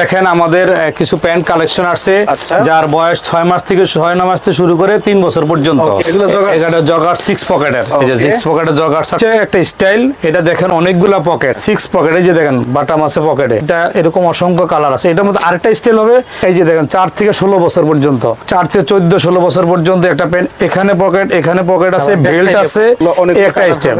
দেখেন আমাদের কিছু প্যান্ট কালেকশন আসছে আচ্ছা। যার বয়স ছয় মাস থেকে ছয় নয় মাস থেকে শুরু করে তিন বছর পর্যন্ত? এটা জগার সিক্স পকেটের সিক্স পকেটের জগার একটা স্টাইল এটা দেখেন অনেকগুলা পকেট সিক্স পকেটে যে দেখেন বাটাম আছে পকেটে এটা এরকম অসংখ্য কালার আছে। এটার মধ্যে আরেকটা স্টাইল হবে এই যে দেখেন চার থেকে ষোলো বছর পর্যন্ত। চার থেকে চোদ্দ ষোলো বছর পর্যন্ত একটা প্যান্ট এখানে পকেট এখানে পকেট আছে বেল্ট আছে একটা স্টাইল।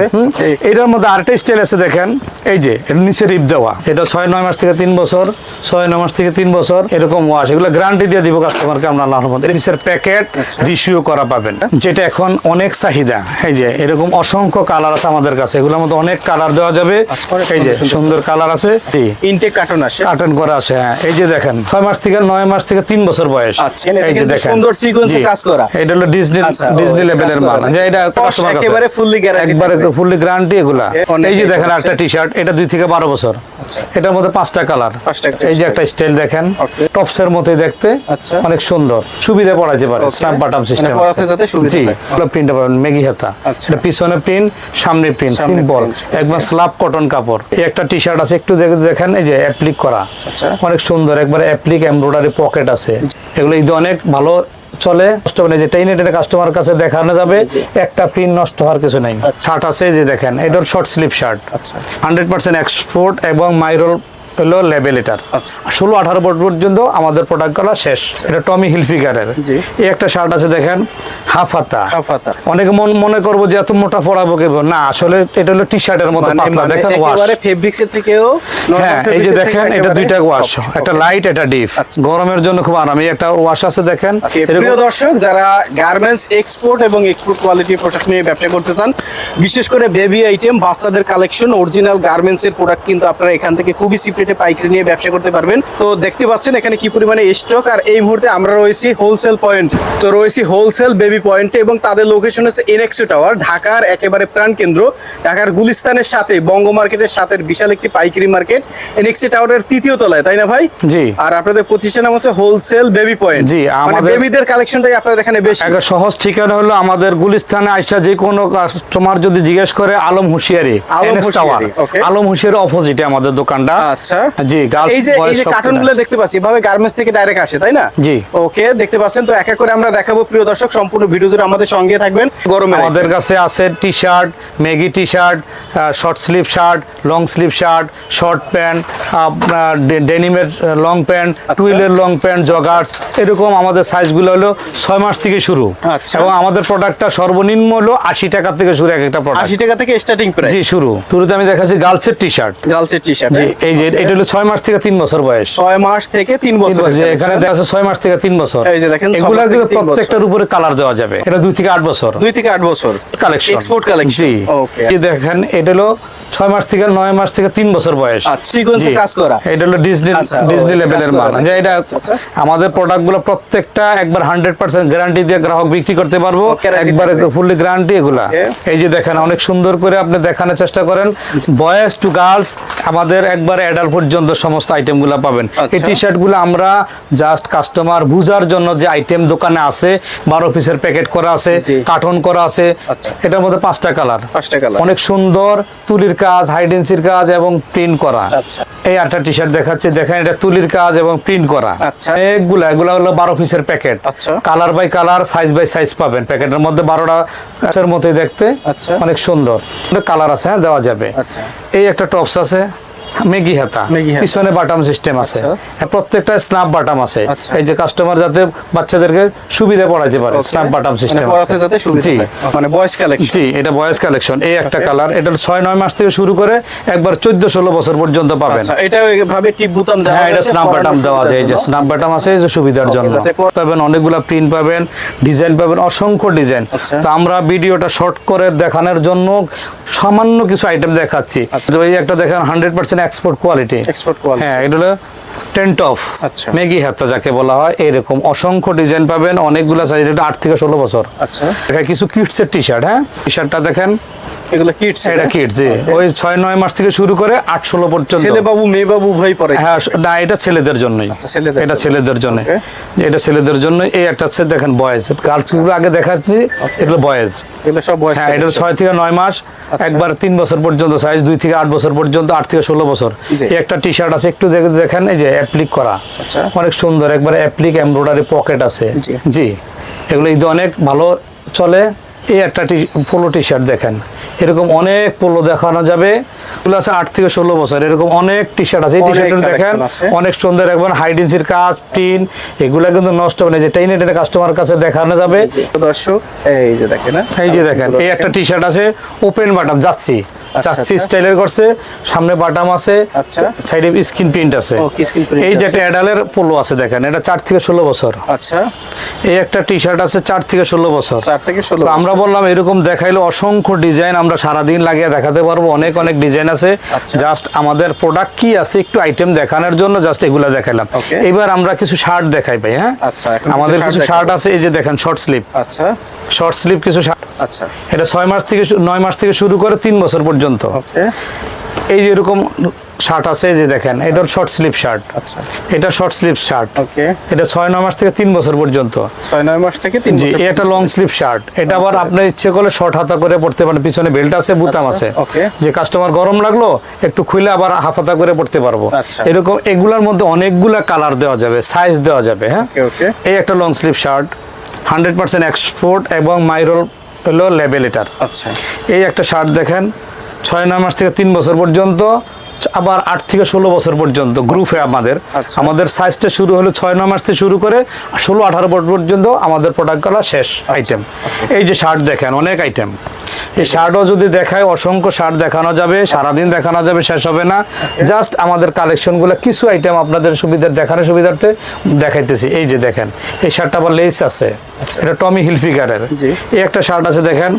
এটার মধ্যে আরেকটা স্টাইল আছে দেখেন। এই যে এর নিচে রিপ দেওয়া। এটা ছয় নয় মাস থেকে তিন বছর ছয় নয় মাস থেকে তিন বছর এরকম ওয়াশ এগুলো গ্যারান্টি দিয়ে দিব কাস্টমারকে আমরা আল্লাহর রহমতে। নিচের প্যাকেট আচ্ছা। রিসিও করা পাবেন। যেটা এখন অনেক চাহিদা। এই যে এরকম অসংখ্য কালার আছে আমাদের কাছে। এগুলোর মধ্যে অনেক কালার দেওয়া যাবে। আচ্ছা, এই যে সুন্দর। সুন্দর। সুন্দর কালার আছে ইনটেক কার্টন কার্টন করা আছে হ্যাঁ। এই যে দেখেন ছয় মাস থেকে নয় মাস থেকে তিন বছর বয়স। আচ্ছা, এটা কিন্তু সুন্দর sequence কাজ করা। এটা হলো ডিজনি ডিজনি লেভেলের মাল। যে এটা কাছে। একেবারে। ফুললি গ্যারান্টি এগুলা। এই যে দেখেন আছে। একটা টি শার্ট এটা দুই থেকে বারো বছর। আচ্ছা। এটার মধ্যে পাঁচটা কালার। এই যে একটা স্টাইল দেখেন. টপসের মতোই দেখতে আচ্ছা। অনেক সুন্দর। সুবিধা পড়াইতে পারে Okay. স্ন্যাপ বাটাম মানে সিস্টেম জি প্রিন্ট পাবেন মেগি হাতা। আচ্ছা। এটা পিছনে প্রিন্ট সামনে প্রিন্ট সিম্পল একবার স্লাব কটন কাপড়। এই একটা টি শার্ট আছে একটু দেখে- দেখেন এই যে অ্যাপ্লিক করা। অনেক সুন্দর একবার অ্যাপ্লিক এমব্রয়ডারি পকেট আছে। এগুলো ঈদে অনেক ভালো চলে নষ্ট হবে যায় যে এটা টেনে কাস্টমার কাছে দেখানো যাবে। একটা প্রিন্ট নষ্ট হওয়ার কিছু নেই। শার্ট আছে যে দেখেন এটার শর্ট স্লিপ শার্ট। আচ্ছা। হান্ড্রেড পার্সেন্ট এক্সপোর্ট এবং মাইরোল হলো লেভেল এটার। আচ্ছা। ষোলো আঠারো বছর পর্যন্ত আমাদের প্রোডাক্টগুলো শেষ। এটা টমি হিলফিগারের এই একটা শার্ট আছে দেখেন হাফ হাতা। অনেকে মনে করব যে এত মোটা পড়াবো কেবো না আসলে এটা হলো টি শার্টের মতো মানে পাতলা। মানে দেখেন ওয়াশ ফেব্রিক্স এর থেকেও হ্যাঁ এই যে দেখেন এটা দুইটা ওয়াশ একটা লাইট এটা ডিপ আচ্ছা। গরমের জন্য খুব আরাম। এই একটা ওয়াশ আছে দেখেন। প্রিয় দর্শক যারা গার্মেন্টস এক্সপোর্ট এবং এক্সপোর্ট কোয়ালিটি প্রোডাক্ট নিয়ে ব্যবসা করতে চান বিশেষ করে বেবি আইটেম বাচ্চাদের কালেকশন অরিজিনাল গার্মেন্টস এর প্রোডাক্ট কিন্তু আপনারা এখান থেকে খুবই সিপ্রেটে পাইকারি নিয়ে ব্যবসা করতে পারবেন। তো দেখতে পাচ্ছেন এখানে কি পরিমাণে স্টক আর এই মুহূর্তে আমরা রয়েছি হোলসেল পয়েন্ট তো রয়েছি হোলসেল বেবি পয়েন্টে এবং তাদের লোকেশন হচ্ছে এনএক্সো টাওয়ার ঢাকার একেবারে প্রাণকেন্দ্র ঢাকার গুলিস্তানের সাথে বঙ্গ মার্কেটের সাথে বিশাল একটি পাইকারি মার্কেট। এনএক্সি টাওয়ারের তৃতীয় তলায় তাই না ভাই? জি। আর আপনাদের প্রতিষ্ঠান নাম হচ্ছে হোলসেল বেবি পয়েন্ট জি, মানে আমাদের- বেবিদের কালেকশনটাই আপনাদের এখানে বেশি। সহজ ঠিকানা হলো আমাদের গুলিস্তানে আইসা যে কোনো কাস্টমার যদি জিজ্ঞেস করে আলম হুশিয়ারি আলম হুঁশিয়ারি. আলম হুশিয়ারি অপোজিটে আমাদের দোকানটা। আচ্ছা। জি এই যে এই যে কার্টুন দেখতে পাচ্ছি এভাবে গার্মেন্টস থেকে ডাইরেক্ট আসে তাই না? জি। ওকে দেখতে পাচ্ছেন তো এক এক করে আমরা দেখাবো প্রিয় দর্শক সম্পূর্ণ ভিডিও জুড়ে আমাদের সঙ্গে থাকবেন গরমে আমাদের কাছে আছে T shirt Maggi T shirt short sleeve shirt long sleeve shirt short pant আপনার ডেনিমের লং প্যান্ট আচ্ছা। টুইলের লং প্যান্ট জগার্স এরকম আমাদের সাইজগুলো হলো ছয় মাস থেকে শুরু। আচ্ছা। এবং আমাদের প্রোডাক্টটা সর্বনিম্ন হলো আশি টাকা থেকে শুরু এক একটা প্রোডাক্ট আশি টাকা থেকে স্টার্টিং জি প্রাইস শুরু। শুরুতে আমি দেখাচ্ছি গার্লসের টি শার্ট গার্লসের টি শার্ট জি এই যে এটা হলো ছয় মাস থেকে তিন বছর বয়স। ছয় মাস থেকে তিন বছর যে এখানে দেখা যাচ্ছে ছয় মাস থেকে তিন বছর। এই যে দেখেন, এগুলা কিন্তু প্রত্যেকটার উপরে কালার দেওয়া যাবে। এটা দুই থেকে আট বছর। দুই থেকে আট বছর। কালেকশন এক্সপোর্ট কালেকশন জি। ওকে দেখেন এটা হলো ছয় মাস থেকে নয় মাস থেকে তিন বছর বয়স। আচ্ছা, সিকোয়েন্সে কাজ করা। এটা হলো ডিজনি ডিজনি লেভেলের মাল। যে এটা আচ্ছা, আচ্ছা। আমাদের প্রোডাক্টগুলো প্রত্যেকটা একবার হান্ড্রেড পার্সেন্ট গ্যারান্টি দিয়ে গ্রাহক বিক্রি করতে পারব। একবারে ফুললি গ্যারান্টি এগুলা। এই যে দেখেন অনেক সুন্দর করে আপনি দেখানোর চেষ্টা করেন। বয়েজ টু গার্লস আমাদের একবার অ্যাডাল্ট পর্যন্ত সমস্ত আইটেমগুলো পাবেন। এই। টি শার্টগুলো আমরা জাস্ট কাস্টমার বুঝার জন্য যে আইটেম দোকানে আছে বারো পিসের প্যাকেট করা আছে। কার্টন করা আছে। এটার মধ্যে পাঁচটা কালার পাঁচটা কালার অনেক সুন্দর তুলির কাজ হাইডেন্সির কাজ এবং প্রিন্ট করা আচ্ছা। এই আটটা টি শার্ট দেখাচ্ছে দেখেন এটা তুলির কাজ এবং প্রিন্ট করা আচ্ছা। এগুলা এগুলা হলো বারো পিসের প্যাকেট আচ্ছা। Colour by colour size by size পাবেন প্যাকেটের মধ্যে বারোটা কাছের মতোই দেখতে আচ্ছা। অনেক সুন্দর কালার আছে হ্যাঁ দেওয়া যাবে আচ্ছা। এই একটা টপস আছে মেগি হাতা। পিছনে বাটাম সিস্টেম আছে। আচ্ছা। হ্যাঁ, প্রত্যেকটা স্ন্যাপ বাটাম আছে। আচ্ছা। এই যে কাস্টমার যাতে বাচ্চাদেরকে সুবিধা পড়াইতে পারে. স্ন্যাপ বাটাম সিস্টেম পরাতে যাতে সুবিধা মানে বয়স কালেকশন জি এটা বয়েস কালেকশন এই একটা কালার এটা ছয় নয় মাস থেকে শুরু করে একবার চোদ্দ ষোলো বছর পর্যন্ত পাবেন। আচ্ছা এটা এইভাবে টিপ বুতাম দেওয়া হ্যাঁ এটা স্ন্যাপ বাটাম দেওয়া যায় এই যে স্ন্যাপ বাটাম আছে যে সুবিধার জন্য। পাবেন অনেকগুলা প্রিন্ট পাবেন ডিজাইন পাবেন অসংখ্য ডিজাইন আচ্ছা। তো আমরা ভিডিওটা শর্ট করে দেখানোর জন্য সামান্য কিছু আইটেম দেখাচ্ছি। আচ্ছা। এই একটা দেখেন hundred percent export quality export quality হ্যাঁ এটা হলো টেন্ট অফ আচ্ছা। মেগি হাত্তা যাকে বলা হয় এরকম অসংখ্য ডিজাইন পাবেন অনেকগুলা সাইজ এটা আট থেকে ষোলো বছর। আচ্ছা। দেখেন কিছু কিটসের টি শার্ট হ্যাঁ? টি শার্টটা দেখেন। এগুলো কিডস এটা কিট জি। ওই ছয় নয় মাস থেকে শুরু করে আট ষোলো পর্যন্ত। ছেলে বাবু মেয়ে বাবু উভয় পরে। হ্যাঁ না এটা ছেলেদের জন্যই। আচ্ছা, ছেলেদের এটা ছেলেদের জন্য. এটা ছেলেদের জন্য এই একটা হচ্ছে দেখেন বয়েজ গার্লসগুলো আগে দেখাচ্ছি এগুলো বয়েজ এগুলো সব বয়স হ্যাঁ এটা ছয় থেকে নয় মাস আচ্ছা। একবার তিন বছর পর্যন্ত সাইজ দুই থেকে আট বছর পর্যন্ত আট থেকে ষোলো বছর। এই একটা টি শার্ট আছে একটু দেখে- দেখেন এই যে অ্যাপ্লিক করা। আচ্ছা। অনেক সুন্দর একবার অ্যাপ্লিক এমব্রয়ডারি পকেট আছে। জি। এগুলো ঈদে অনেক ভালো চলে। এই একটা টি পোলো টি শার্ট দেখেন। এরকম অনেক পোলো দেখানো যাবে। এগুলো আছে আট থেকে ষোলো বছর। এরকম অনেক টি শার্ট আছে। এই টি শার্ট দেখেন অনেক সুন্দর একবার হাইডেন্সির কাজ টিন এগুলো কিন্তু নষ্ট হবে না। যে টেনে টেনে কাস্টমার কাছে দেখানো যাবে। দর্শক এই যে দেখেন? এই যে দেখেন এই একটা টি শার্ট আছে। ওপেন বাটাম যাচ্ছি। যাচ্ছি আচ্ছা। স্টাইলের করছে সামনে বাটাম আছে আচ্ছা। সাইডে স্ক্রিন প্রিন্ট আছে। এই যে একটা অ্যাডালের পোলো আছে দেখেন এটা চার থেকে ষোলো বছর। আচ্ছা। এই একটা টি শার্ট আছে চার থেকে ষোলো বছর। চার থেকে ষোলো আমরা বললাম এরকম দেখাইলে অসংখ্য ডিজাইন আমরা সারাদিন লাগিয়ে দেখাতে পারব অনেক অনেক ডিজাইন আছে। আচ্ছা। জাস্ট আমাদের প্রোডাক্ট কি আছে একটু আইটেম দেখানোর জন্য জাস্ট এগুলা দেখাইলাম। Okay. এবার আমরা কিছু শার্ট দেখাই পাই হ্যাঁ? আচ্ছা, আমাদের কিছু শার্ট আছে এই যে দেখেন শর্ট স্লিপ আচ্ছা। শর্ট স্লিপ কিছু শার্ট আচ্ছা। এটা ছয় মাস থেকে নয় মাস থেকে শুরু করে তিন বছর পর্যন্ত। ওকে। এই যে এরকম শার্ট আছে যে দেখেন এটা শর্ট স্লিপ শার্ট। আচ্ছা। এটা শর্ট স্লিপ শার্ট। ওকে। এটা ছয় নয় মাস থেকে তিন বছর পর্যন্ত। ছয় নয় মাস থেকে তিন জি একটা লং স্লিভ শার্ট এটা আবার আপনার ইচ্ছে করলে শর্ট হাতা করে পড়তে পারেন। পিছনে বেল্ট আছে বুতাম আচ্ছা, আছে. যে কাস্টমার গরম লাগল একটু খুলে আবার হাফ হাতা করে পড়তে পারব। আচ্ছা। এরকম এগুলার মধ্যে অনেকগুলা কালার দেওয়া যাবে সাইজ দেওয়া যাবে হ্যাঁ? এই একটা long sleeve shirt hundred percent export এবং মাইরোল হলো লেবেলেটার আচ্ছা। এই একটা শার্ট দেখেন ছয় নয় মাস থেকে তিন বছর পর্যন্ত আবার আট থেকে ষোলো বছর পর্যন্ত গ্রুপে আমাদের। আচ্ছা। আমাদের সাইজটা শুরু হলো ছয় নয় মাস থেকে শুরু করে ষোলো আঠারো বছর পর্যন্ত আমাদের প্রোডাক্টগুলো শেষ আচ্ছা। আইটেম এই যে শার্ট দেখেন অনেক আইটেম এই শার্টও যদি দেখায় অসংখ্য শার্ট দেখানো যাবে সারাদিন দেখানো যাবে শেষ হবে না। জাস্ট আমাদের কালেকশনগুলো কিছু আইটেম আপনাদের সুবিধার দেখানোর সুবিধার্থে দেখাইতেছি। এই যে দেখেন এই শার্টটা আবার লেস আছে। এটা টমি হিলফিগারের আচ্ছা। এই একটা শার্ট আছে দেখেন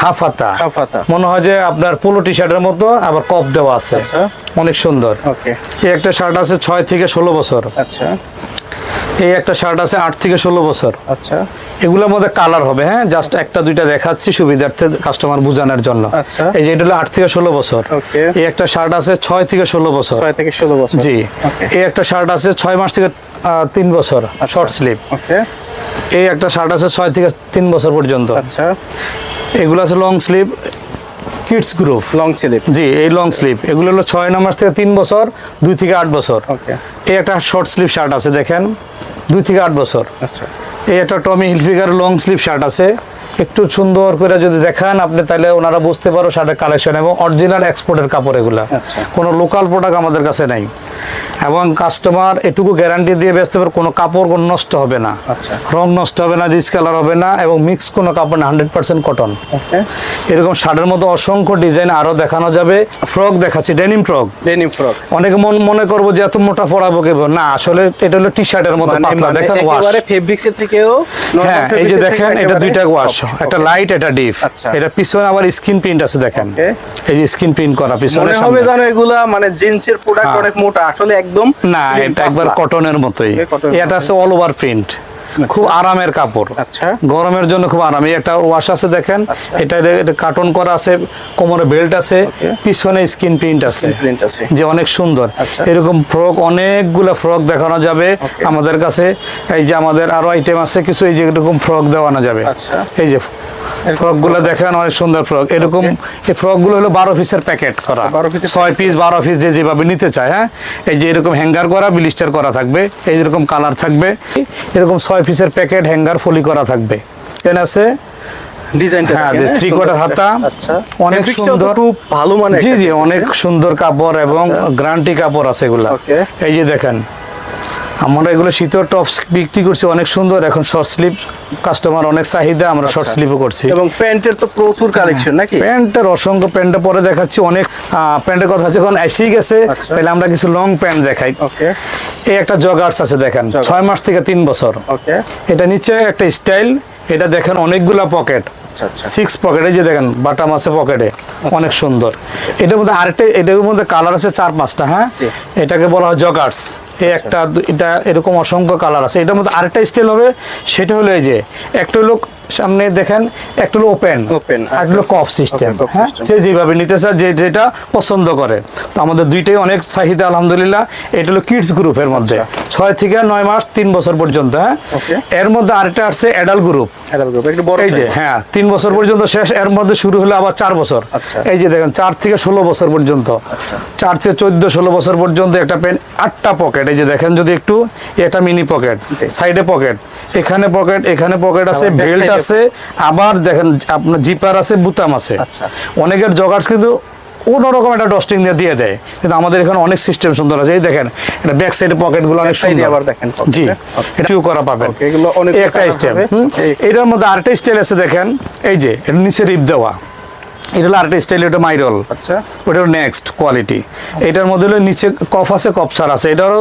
হাফাতা হাফাতা মনে হয় যে আপনার পোলো টি শার্টের মতো আবার কপ দেওয়া আছে। আচ্ছা। অনেক সুন্দর। ওকে এই একটা শার্ট আছে ছয় থেকে ষোলো বছর। আচ্ছা। এই একটা শার্ট আছে আট থেকে ষোলো বছর। আচ্ছা। এগুলোর মধ্যে কালার হবে হ্যাঁ? জাস্ট একটা দুইটা দেখাচ্ছি সুবিধার্থে কাস্টমার বোঝানোর জন্য। আচ্ছা। এই যে এটা হলো আট থেকে ষোলো বছর. এই একটা শার্ট আছে ছয় থেকে ষোলো বছর। ছয় থেকে ষোলো বছর। জি। এই একটা শার্ট আছে ছয় মাস থেকে তিন বছর আচ্ছা। শর্ট স্লিভ ওকে এই একটা শার্ট আছে ছয় থেকে তিন বছর পর্যন্ত। আচ্ছা। এগুলো আছে long sleeve kids group long sleeve জি এই লং স্লিপ এগুলো হলো ছয় নম্বর থেকে তিন বছর দুই থেকে আট বছর। ওকে এই একটা শর্ট স্লিপ শার্ট আছে দেখেন। দুই থেকে আট বছর। আচ্ছা। এই একটা Tommy Hilfiger long sleeve shirt আছে। একটু সুন্দর করে যদি দেখান আপনি তাহলে ওনারা বুঝতে পারো শার্টের কালেকশন এবং অরিজিনাল এক্সপোর্টের কাপড় এগুলা। আচ্ছা। কোনো লোকাল প্রোডাক্ট আমাদের কাছে নাই। এবং কাস্টমার এটুকু গ্যারান্টি দিয়ে বেচতে পারে কোনো কাপড় কোনো নষ্ট হবে না। আচ্ছা। রং নষ্ট হবে না ডিসকালার হবে না এবং মিক্স কোনো কাপড় না হান্ড্রেড পার্সেন্ট কটন এরকম শার্টের মধ্যে অসংখ্য ডিজাইন আরও দেখানো যাবে। ফ্রক দেখাচ্ছি ডেনিম ফ্রক ডেনিম ফ্রক অনেকে মন মনে করব যে এত মোটা পরাবো কেবল। না আসলে এটা হলো টি শার্টের মতো পাতলা দেখেন ওয়াশ একেবারে থেকেও হ্যাঁ এই যে দেখেন এটা দুইটা ওয়াশ। একটা লাইট এটা ডিপ আচ্ছা। এটা পিছনে আবার স্ক্রিন প্রিন্ট আছে দেখেন। এই যে স্ক্রিন প্রিন্ট করা পিছনে মনে হবে জানো এগুলা মানে জিন্সের প্রোডাক্ট হ্যাঁ। অনেক মোটা আসলে একদম না এটা একবার কটনের মতোই। এটা আছে অল ওভার প্রিন্ট খুব আরামের কাপড়। আচ্ছা। গরমের জন্য খুব আরাম। এই একটা ওয়াশ আছে দেখেন। আচ্ছা। এটা কার্টন করা আছে কোমরে বেল্ট আছে পিছনে স্ক্রিন প্রিন্ট আছে। প্রিন্ট আছে। যে অনেক সুন্দর। আচ্ছা। এরকম ফ্রক অনেকগুলো ফ্রক দেখানো যাবে আমাদের কাছে। এই যে আমাদের আরও আইটেম আছে কিছু এই যে এরকম ফ্রক দেওয়ানো যাবে। আচ্ছা। এই যে ফ্রকগুলো দেখেন অনেক সুন্দর ফ্রক। এরকম এই ফ্রকগুলো হলো বারো পিসের প্যাকেট করা। আচ্ছা, 12 ছয় পিস বারো পিস যে যেভাবে নিতে চায় হ্যাঁ? এই যে এরকম হ্যাঙ্গার করা বিলিস্টার করা থাকবে। এই যেরকম কালার থাকবে। এরকম ছয় পিসের প্যাকেট হ্যাঙ্গার ফলি করা থাকবে। এখানে আছে? ডিজাইনটা হ্যাঁ, দেখেন, যে three সুন্দর quarter একটা। হাতা, আচ্ছা। অনেক সুন্দর। খুব ভালো মানে জি জি অনেক সুন্দর কাপড় এবং গ্রান্টি কাপড় আছে এগুলা। এই যে দেখেন আমরা এগুলো শীতের টপস বিক্রি করছি অনেক সুন্দর। এখন শর্ট স্লিপ কাস্টমার অনেক চাহিদা আমরা শর্ট স্লিপও করছি। এবং প্যান্টের তো প্রচুর কালেকশন নাকি? প্যান্টের অসংখ্য প্যান্টটা পরে দেখাচ্ছি অনেক প্যান্টের কথা যখন এসেই গেছে আচ্ছা। তাহলে আমরা কিছু লং প্যান্ট দেখাই। ওকে। এই একটা জগার্স আছে দেখেন ছয় মাস থেকে তিন বছর। ওকে। এটা নিচে একটা স্টাইল এটা দেখেন অনেকগুলা পকেট আচ্ছা আচ্ছা। সিক্স পকেটে যে দেখেন বাটাম আছে পকেটে অনেক সুন্দর। এটার মধ্যে আরেকটা এটার মধ্যে কালার আছে চার পাঁচটা হ্যাঁ? এটাকে বলা হয় জগার্স এই একটা এটা এরকম অসংখ্য কালার আছে। এটার মধ্যে আরেকটা স্টাইল হবে সেটা হলো এই যে একটা হলো সামনে দেখেন একটা হলো ওপেন Open, আর একটা হলো কফ সিস্টেম হ্যাঁ। যে যেভাবে নিতে চায় যে যেটা পছন্দ করে। তো আমাদের দুইটাই অনেক চাহিদা আলহামদুলিল্লাহ। এটা হলো কিডস গ্রুপের মধ্যে। ছয় থেকে নয় মাস তিন বছর পর্যন্ত হ্যাঁ? এর মধ্যে আরেকটা আসছে অ্যাডাল্ট গ্রুপ এই যে হ্যাঁ তিন বছর পর্যন্ত শেষ এর মধ্যে শুরু হলো আবার চার বছর। আচ্ছা। এই যে দেখেন চার থেকে ষোলো বছর পর্যন্ত। চার থেকে চোদ্দ ষোলো বছর পর্যন্ত একটা পেন আটটা পকেট এই যে দেখেন যদি একটু এটা মিনি পকেট সাইডে পকেট এখানে পকেট এখানে পকেট আছে বেল্ট আছে আবার দেখেন আপনার জিপার আছে বুতাম আছে। আচ্ছা। অনেকের জগার্স কিন্তু অন্যরকম একটা ডস্টিং দিয়ে দিয়ে দেয়। কিন্তু আমাদের এখানে অনেক সিস্টেম সুন্দর আছে। এই দেখেন এটা ব্যাক সাইডে পকেটগুলো অনেক সুন্দর। আবার দেখেন জি okay. এটা করা পাবেন। এগুলো অনেক একটা স্টাইল। এটার মধ্যে আরেকটা স্টাইল আছে দেখেন। এই যে এটা নিচে রিপ দেওয়া। এটা হলো আরেকটা স্টাইল এটা মাইরল আচ্ছা। ওটা নেক্সট কোয়ালিটি এটার মধ্যে হলো নিচে কফ আছে কফ ছাড় আছে। এটারও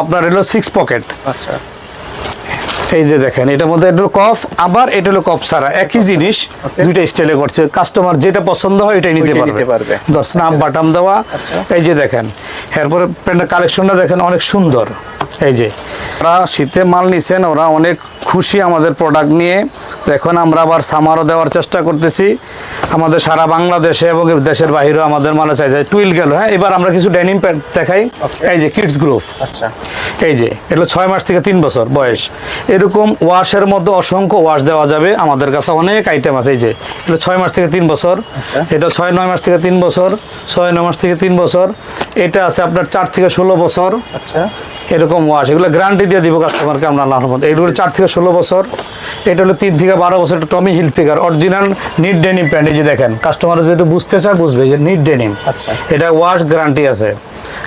আপনার হলো সিক্স পকেট আচ্ছা। এই যে দেখেন এটার মধ্যে এটা কফ আবার এটা হলো কফ ছাড়া। একই জিনিস Okay. দুইটা স্টাইলে করছে। কাস্টমার যেটা পছন্দ হয় এটাই নিতে ওইটাই পারবে। নিতে পারবে। ধর স্নাপ বাটাম দেওয়া। আচ্ছা। এই যে দেখেন এরপরে প্যান্টের কালেকশনটা দেখেন অনেক সুন্দর। এই যে। ওরা শীতে মাল নিছেন ওরা অনেক খুশি আমাদের প্রোডাক্ট নিয়ে। তো এখন আমরা আবার সামারও দেওয়ার চেষ্টা করতেছি। আমাদের সারা বাংলাদেশে এবং দেশের বাইরেও আমাদের মালে চাই যায় টুইল গেল হ্যাঁ? এবার আমরা কিছু ডেনিম প্যান্ট দেখাই। এই যে কিডস গ্রুপ আচ্ছা। এই যে এগুলো ছয় মাস থেকে তিন বছর বয়স। এরকম ওয়াশের মধ্যে অসংখ্য ওয়াশ দেওয়া যাবে আমাদের কাছে। অনেক আইটেম আছে। এই যে এগুলো ছয় মাস থেকে তিন বছর। আচ্ছা। এটা ছয় নয় মাস থেকে তিন বছর। ছয় নয় মাস থেকে তিন বছর। এটা আছে আপনার চার থেকে ষোলো বছর। আচ্ছা। এরকম ওয়াশ এগুলো গ্যারান্টি দিয়ে দিব কাস্টমারকে আমরা আল্লাহর মধ্যে এগুলো চার থেকে ষোলো বছর এটা হলো তিন থেকে বারো বছর এটা Tommy Hilfiger original knit denim pant এই যে দেখেন কাস্টমার যেহেতু বুঝতে চায় বুঝবে যে নিট ডেনিম আচ্ছা। এটা ওয়াশ গ্যারান্টি আছে।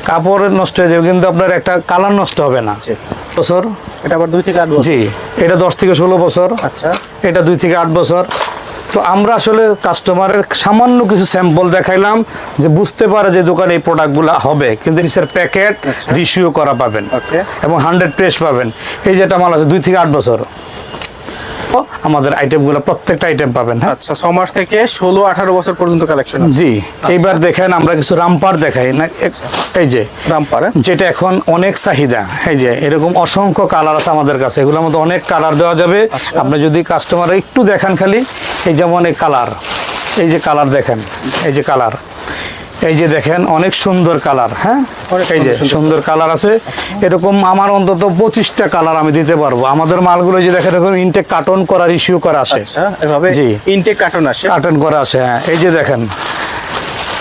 কাপড় নষ্ট হয়ে যাবে কিন্তু আপনার একটা কালার নষ্ট হবে না। বছর? এটা আবার দুই থেকে আট বছর? জি এটা দশ থেকে ষোলো বছর। আচ্ছা। এটা দুই থেকে আট বছর। তো আমরা আসলে কাস্টমারের সামান্য কিছু স্যাম্পল দেখাইলাম যে বুঝতে পারে যে দোকানে এই প্রোডাক্টগুলো হবে। কিন্তু নিচের প্যাকেট রিসিউ রিসিও করা পাবেন. এবং হান্ড্রেড প্রেস পাবেন। এই যেটা মাল আছে দুই থেকে আট বছর। আমাদের আইটেমগুলো প্রত্যেকটা আইটেম পাবেন হ্যাঁ? আচ্ছা ছ মাস থেকে ষোলো আঠারো বছর পর্যন্ত কালেকশন জি এইবার দেখেন আমরা কিছু রামপার দেখাই না এই যে রামপার হ্যাঁ? যেটা এখন অনেক চাহিদা এই যে এরকম অসংখ্য কালার আছে আমাদের কাছে এগুলোর মধ্যে অনেক কালার দেওয়া যাবে। আচ্ছা। আপনি যদি কাস্টমার একটু দেখান খালি এই যেমন এই কালার এই যে কালার দেখেন এই যে কালার এই যে দেখেন অনেক সুন্দর কালার হ্যাঁ? এই যে সুন্দর কালার আছে। এরকম আমার অন্তত পঁচিশটা কালার আমি দিতে পারব। আমাদের মালগুলো যে দেখেন এরকম ইনটেক কার্টন করার ইস্যু করা আছে। আচ্ছা জি। ইনটেক কার্টন আসে। কার্টন করা আছে হ্যাঁ। এই যে দেখেন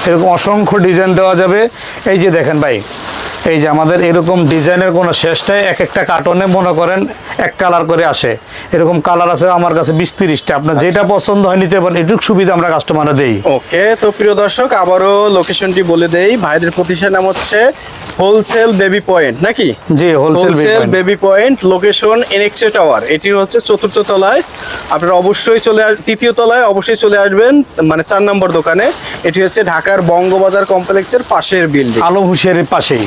এরকম অসংখ্য ডিজাইন দেওয়া যাবে। এই যে দেখেন ভাই এই যে আমাদের এরকম ডিজাইনের কোনো শেষ নেই এক একটা কার্টনে মনে করেন এক কালার করে আসে। এরকম কালার আছে আমার কাছে বিশ তিরিশটা। আপনার যেটা পছন্দ হয় নিতে পারেন এটুকু সুবিধা আমরা কাস্টমারে দেই। ওকে তো প্রিয় দর্শক আবারও লোকেশনটি বলে দেই। ভাইদের প্রতিষ্ঠান নাম হচ্ছে হোলসেল বেবি পয়েন্ট নাকি? জি হোলসেল বেবি পয়েন্ট লোকেশন এনএক্সে টাওয়ার এটি হচ্ছে চতুর্থ তলায়। আপনারা অবশ্যই চলে আস তৃতীয় তলায় অবশ্যই চলে আসবেন মানে চার নম্বর দোকানে। এটি হচ্ছে ঢাকার বঙ্গবাজার কমপ্লেক্সের পাশের বিল্ডিং আলম হুশিয়ারির পাশেই।